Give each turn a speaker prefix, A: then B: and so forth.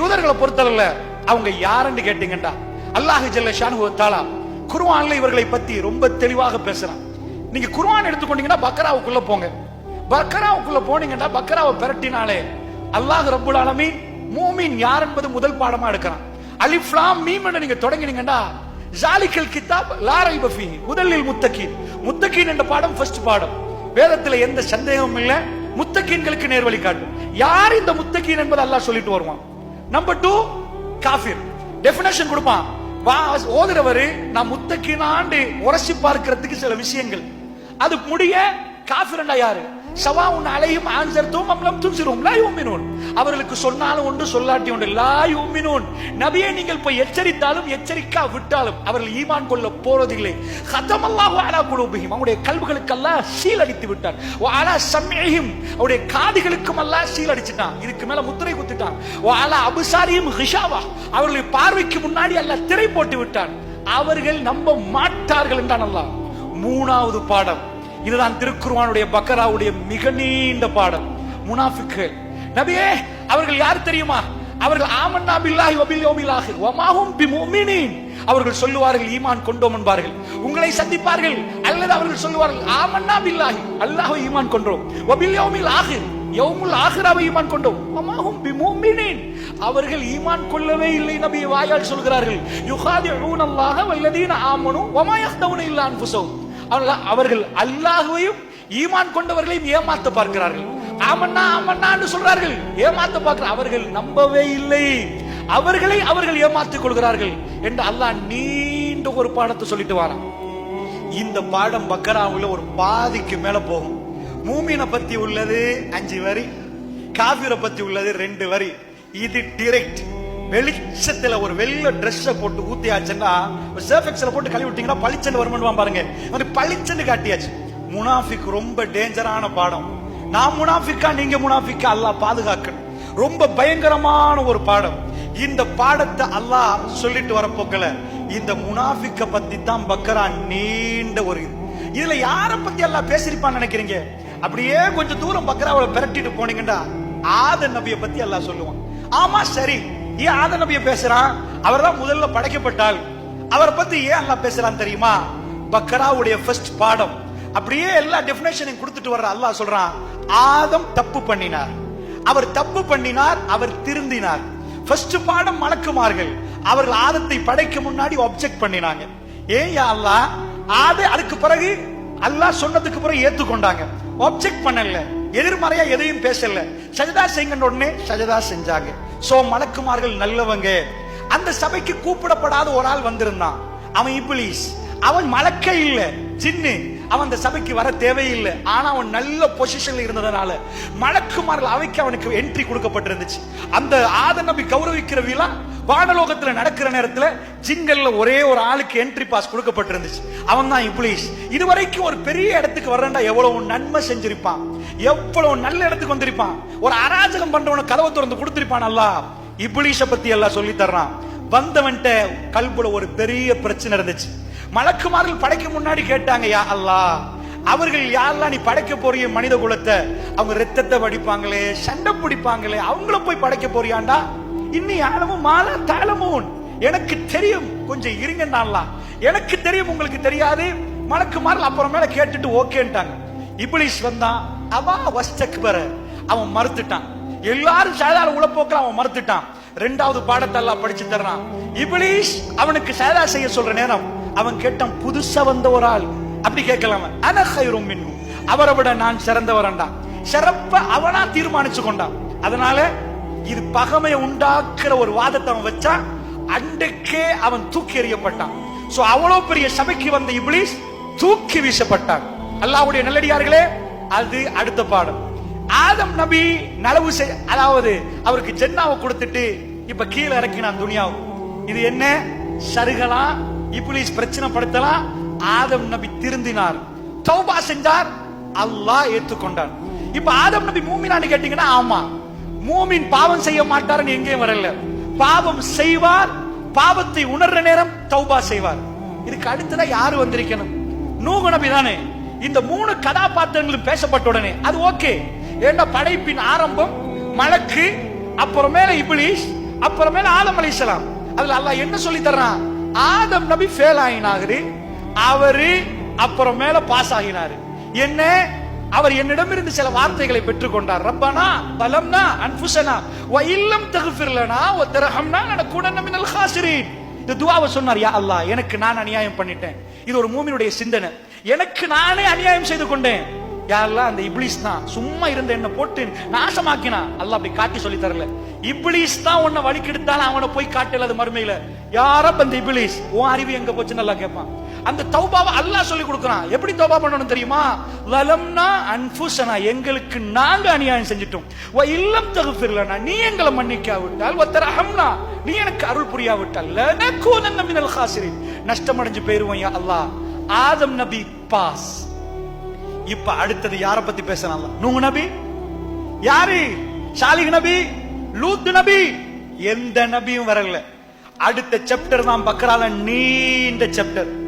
A: யூதர்களை பொறுத்தவரையில அவங்க யாருன்னு கேட்டீங்கடா அல்லாஹ் ஜல்ல ஷானு தாலா இவர்களை பத்தி ரொம்ப தெளிவாக பேசுறான். நீங்க குர்ஆன் எடுத்துக்கொண்டீங்கன்னா பக்கராவுக்குள்ள போங்க. பக்கராவுக்குள்ள போனீங்கன்னா பக்கராவை பிரட்டினாலே அல்லாஹ் ரப்புல் ஆலமீன் மூமின் யார் என்பது முதல் பாடமா எடுக்கிறான். அலிஃப்லாம் மீம் நீங்க தொடங்கினீங்கன்னா ஜாலிக்கல் கிதாப் லாரை பஃபி முதலில் முத்தகீன். முத்தகீன் என்ற பாடம் ஃபர்ஸ்ட் பாடம். வேதத்துல எந்த சந்தேகமும் இல்ல. முத்தகீன்களுக்கு நேர்வழி காட்டும். யார் இந்த முத்தகீன் என்பதை அல்லாஹ் சொல்லிட்டு வருவான்? நம்பர் டூ காஃபிர் டெபினேஷன் கொடுப்பான். வா ஓதுறவரு நான் முத்தக்கினாண்டு உரசி பார்க்கிறதுக்கு சில விஷயங்கள். அது முடிய காஃபிரண்டா யாரு? சவாவுன் அலையும் ஆன்சர் தூம் அம்லம் துன்சிரும். லா யூமினூன். அவர்களுக்கு சொன்னாலும் ஒன்று சொல்லாட்டி ஒன்று லா யூமினூன். நபியை நீங்கள் போய் எச்சரித்தாலும் எச்சரிக்கா விட்டாலும் அவர்கள் ஈமான் கொள்ள போறதில்லை. ஹதமல்லாஹு அலா குலூபிஹிம். அவருடைய கல்விகளுக்கெல்லாம் சீல் அடித்து விட்டான் வ அலா சம்இஹிம். அவருடைய காதுகளுக்கும் எல்லாம் சீல் அடிச்சிட்டான் இதுக்கு மேல முத்திரை குத்திட்டான். ஓ அலா அபுசாரியும் ஹிஷாவா. அவர்களுடைய பார்வைக்கு முன்னாடி எல்லாம் திரை போட்டு விட்டான். அவர்கள் நம்ப மாட்டார்கள் என்றான் அல்லாஹ். மூணாவது பாடம். இதுதான் திருக்குருவானுடைய பக்கராவுடைய மிக நீண்ட பாடம் முனாஃபிக்குகள் நபியே அவர்கள் யார் தெரியுமா? அவர்கள் ஆமன்னா பில்லாஹி வபில் யௌமில் ஆகிர். வமாஹும் பிமுமினீன். அவர்கள் சொல்லுவார்கள் ஈமான் கொண்டோம் என்பார்கள். உங்களை சந்திப்பார்கள் அல்லது அவர்கள் சொல்லுவார்கள் ஆமன்னா பில்லாஹி. அல்லாஹ் ஈமான் கொண்டோம் வபில் யௌமில் ஆகிர். யௌமுல் ஆஹிராவை ஈமான் கொண்டோம். வமாஹும் பிமுமினீன். அவர்கள் ஈமான் கொள்ளவே இல்லை நபி வாயால் சொல்கிறார்கள் யுகாதிஊன அல்லாஹ வல்லதீன ஆமனு வமா யஹ்தவுன இல்லா அன்ஃபுஸஹும். அவர்கள் அவர்கள் அல்லாஹுவையும் ஈமான் கொண்டவர்களையும் ஏமாத்த பார்க்கிறார்கள். ஆமண்ணா ஆமண்ணான்னு சொல்றார்கள். ஏமாத்த பார்க்கிற அவர்கள் நம்பவே இல்லை. அவர்களை அவர்கள் ஏமாத்திக் கொள்கிறார்கள் என்று அல்லாஹ் நீண்ட ஒரு பாடத்தை சொல்லிட்டு வரான். இந்த பாடம் பக்கராவுல ஒரு பாதிக்கு மேல போகும். மூமினை பத்தி உள்ளது அஞ்சு வரி காபிரை பத்தி உள்ளது ரெண்டு வரி. இது டிரெக்ட் வெளிச்சத்துல ஒரு வெள்ள ட்ரெஸ் போட்டு ஊத்தியாச்சுன்னா சர்ஃபெக்ஸ்ல போட்டு கழுவி விட்டீங்கன்னா பளிச்சன்னு வருமானு பாருங்க. அது பளிச்சன்னு காட்டியாச்சு. முனாஃபிக் ரொம்ப டேஞ்சரான பாடம். நான் முனாஃபிக்கா நீங்க முனாஃபிக்கா அல்லாஹ் பாதுகாக்கணும். ரொம்ப பயங்கரமான ஒரு பாடம். இந்த பாடத்தை அல்லாஹ் சொல்லிட்டு வரப்போக்கல இந்த முனாஃபிக்க பத்தி தான் பக்கரா நீண்ட ஒரு இது. இதுல யார பத்தி எல்லாம் பேசிருப்பான்னு நினைக்கிறீங்க? அப்படியே கொஞ்சம் தூரம் பக்கராவை பிரட்டிட்டு போனீங்கன்னா ஆத நபியை பத்தி எல்லாம் சொல்லுவான். ஆமா சரி. ஏன் ஆத நபிய பேசுறான்? அவர் தான் முதல்ல படைக்கப்பட்டால். அவரை பத்தி ஏன் அல்லா பேசுறான் தெரியுமா? பக்கராவுடைய ஃபர்ஸ்ட் பாடம். அப்படியே எல்லா டெபினேஷனையும் கொடுத்துட்டு வர்ற அல்லாஹ் சொல்றான் ஆதம் தப்பு பண்ணினார். அவர் தப்பு பண்ணினார் அவர் திருந்தினார். ஃபர்ஸ்ட் பாடம் மலக்குமார்கள் அவர்கள் ஆதத்தை படைக்க முன்னாடி ஒப்ஜெக்ட் பண்ணினாங்க. ஏன் யா அல்லாஹ்? ஆத அதுக்கு பிறகு அல்லாஹ் சொன்னதுக்கு பிறகு ஏத்துக்கொண்டாங்க. ஒப்ஜெக்ட் பண்ணல. எதிர்மறையா எதையும் பேசல. சஜதா செய்யுங்கன்னு உடனே சஜதா செஞ்சாங்க. சோ மலக்குமார்கள் நல்லவங்க. அந்த சபைக்கு கூப்பிடப்படாத ஒரு ஆள் வந்திருந்தான். அவன் இப்ளீஸ் அவன் மலக்க இல்ல. சின்னு. அவன் அந்த சபைக்கு வர தேவையில்லை. ஆனா அவன் நல்ல பொசிஷன்ல இருந்ததுனால மலக்குமார்கள் அவைக்கு அவனுக்கு என்ட்ரி கொடுக்கப்பட்டிருந்துச்சு. அந்த ஆத நபி கௌரவிக்கிற விழா வானலோகத்துல நடக்கிற நேரத்துல ஜிங்கல்ல ஒரே ஒரு ஆளுக்கு என்ட்ரி பாஸ் கொடுக்கப்பட்டிருந்துச்சு. அவன் தான் இப்ளீஸ். இதுவரைக்கும் ஒரு பெரிய இடத்துக்கு வரண்டா எவ்வளவு நன்மை செஞ்சிருப்பான். எவ்வளவு நல்ல இடத்துக்கு வந்திருப்பான். ஒரு அராஜகம் பண்றவன கதவை திறந்து கொடுத்திருப்பான் அல்ல. இப்ளீஷ பத்தி எல்லாம் சொல்லி தர்றான். வந்தவன்ட்ட கல்புல ஒரு பெரிய பிரச்சனை இருந்துச்சு. மலக்குமார்கள் படைக்க முன்னாடி கேட்டாங்க யா அல்லா அவர்கள் யாரெல்லாம் நீ படைக்க போறிய மனித குலத்தை? அவங்க ரத்தத்தை வடிப்பாங்களே சண்டை பிடிப்பாங்களே அவங்கள போய் படைக்க போறியாண்டா? இன்னி ஆழமும் மாலா தாளமும். எனக்கு தெரியும் கொஞ்சம் இருங்க நான்லாம் எனக்கு தெரியும் உங்களுக்கு தெரியாது. மலக்குமார்கள் அப்புறமேல கேட்டுட்டு ஓகேன்ட்டாங்க. இப்ளீஸ் வந்தான் அவா வஸ்தக்பர. அவன் மறுத்துட்டான். எல்லாரும் சாதாரண உழப்போக்கில் அவன் மறுத்துட்டான். ரெண்டாவது பாடத்தை எல்லாம் படிச்சு தர்றான். இப்ளீஸ் அவனுக்கு சாதா செய்ய சொல்ற நேரம். அவன் கேட்டான் புதுசா வந்த ஒரு ஆள். அப்படி கேட்கலாம அனஹைரும் மின்னும் அவரை விட நான் சிறந்தவரண்டா சிறப்ப அவனா தீர்மானிச்சு கொண்டான். அதனால இது பகமையை உண்டாக்குற ஒரு வாதத்தை அவன் வச்சா அன்றைக்கே அவன் தூக்கி எறியப்பட்டான். சோ அவ்வளவு பெரிய சபைக்கு வந்த இப்ளீஸ் தூக்கி வீசப்பட்டான். அல்லாவுடைய நல்லடியார்களே அது அடுத்த பாடம். ஆதம் நபி நலவு செய் அதாவது அவருக்கு ஜென்னாவை கொடுத்துட்டு இப்ப கீழே இறக்கினான் துனியாவும். இது என்ன? சருகலாம் இப்ளீஸ் பிரச்சனை படுத்தலாம் ஆதம் நபி திருந்தினார் தௌபா செஞ்சார் அல்லாஹ் ஏற்றுக்கொண்டான் இப்ப ஆதம் நபி மூமினான்னு கேட்டீங்கன்னா ஆமா மூமின் பாவம் செய்ய மாட்டாருன்னு எங்கேயும் வரல பாவம் செய்வார் பாவத்தை உணர்ற நேரம் தௌபா செய்வார் இதுக்கு அடுத்ததா யாரு வந்திருக்கணும் நூகு நபி தானே இந்த மூணு கதாபாத்திரங்களும் பேசப்பட்ட உடனே அது ஓகே ஏன்னா படைப்பின் ஆரம்பம் மலக்கு அப்புறமேல இபிலிஷ் அப்புறமேல ஆலம் அலிசலாம் அதுல அல்லாஹ் என்ன சொல்லி தர்றான் ஆதம் நபி ஃபெயில் ஆகினாரு அவரு அப்புறமேல பாஸ் ஆகினாரு. என்ன? அவர் என்னிடமிருந்து சில வார்த்தைகளை பெற்றுக்கொண்டார். ரப்பனா பலம்னா அன்புசனா வ இல்லம் தகுஃபிர்லனா வ தரஹம்னா லனகுனன்ன மினல் ஹாசிரீன். இந்த துவாவை சொன்னார் யா அல்லாஹ் எனக்கு நான் அநியாயம் பண்ணிட்டேன். இது ஒரு மூமினுடைய சிந்தனை. எனக்கு நானே அநியாயம் செய்து கொண்டேன். யாரெல்லாம் அந்த இப்ளிஸ் தான் சும்மா இருந்த என்ன போட்டு நாசமாக்கினா அல்ல அப்படி காட்டி சொல்லி தரல. இப்ளிஸ் தான் உன்னை வழி கெடுத்தாலும் அவனை போய் காட்டல அது மறுமையில. யாரப்ப அந்த இப்ளிஸ்? உன் அறிவு எங்க போச்சுன்னு நல்லா கேட்பான் அந்த தௌபாவை அல்லாஹ் சொல்லி கொடுக்குறான். எப்படி தௌபா பண்ணணும் தெரியுமா? லலம்னா அன்ஃபுசனா எங்களுக்கு நாங்க அநியாயம் செஞ்சிட்டோம். வ இல்லம் தகுஃபிர்லனா நீ எங்களை மன்னிக்காவிட்டால் ஒத்தர் அஹம்னா நீ எனக்கு அருள் புரியாவிட்டால் லனகூனன்ன மினல் காசிரின் நஷ்டம் அடைஞ்சு போயிருவோம் யா அல்லாஹ். ஆதம் நபி பாஸ். இப்ப அடுத்தது யார பத்தி பேசலாம் நூங்கு நபி? யாரு? ஷாலிக் நபி? லூத் நபி? எந்த நபியும் வரல. அடுத்த சாப்டர் தான் பக்கரால நீண்ட சாப்டர்